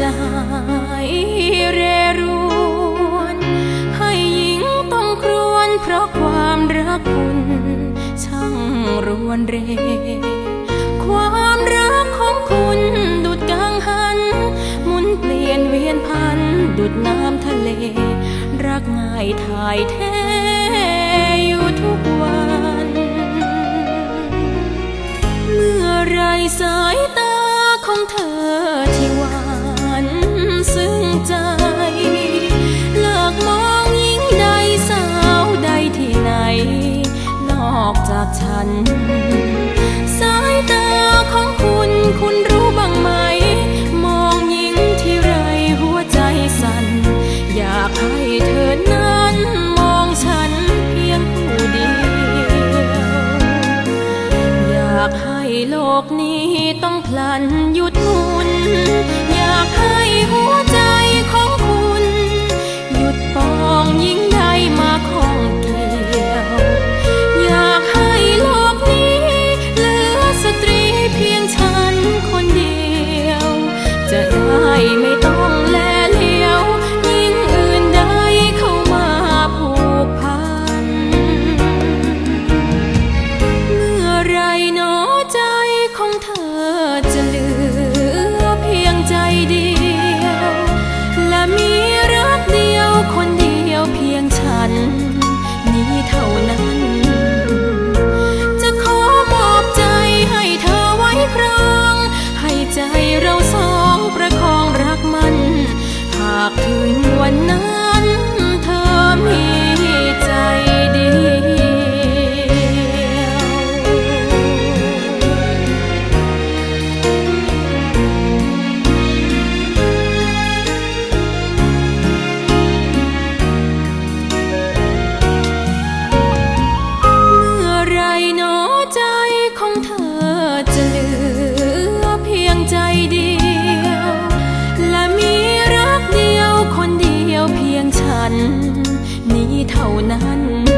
จะหายเรรวน ให้หญิงต้องครวญเพราะความรักคุณ ช่างรวนเร ความรักของคุณดุดกังหันหมุนเปลี่ยนเวียนพัน ดุดน้ำทะเล รักง่ายถ่ายเทอยู่ทุกวัน เมื่อไรสาย จากฉัน สายตาของคุณคุณรู้บ้างไหม มองยิงที่ไรหัวใจสั่น อยากให้เธอนั้นมองฉันเพียงผู้เดียวอยากให้โลกนี้ต้องพลันหยุดหมุน อยากให้ัน นี้เท่านั้น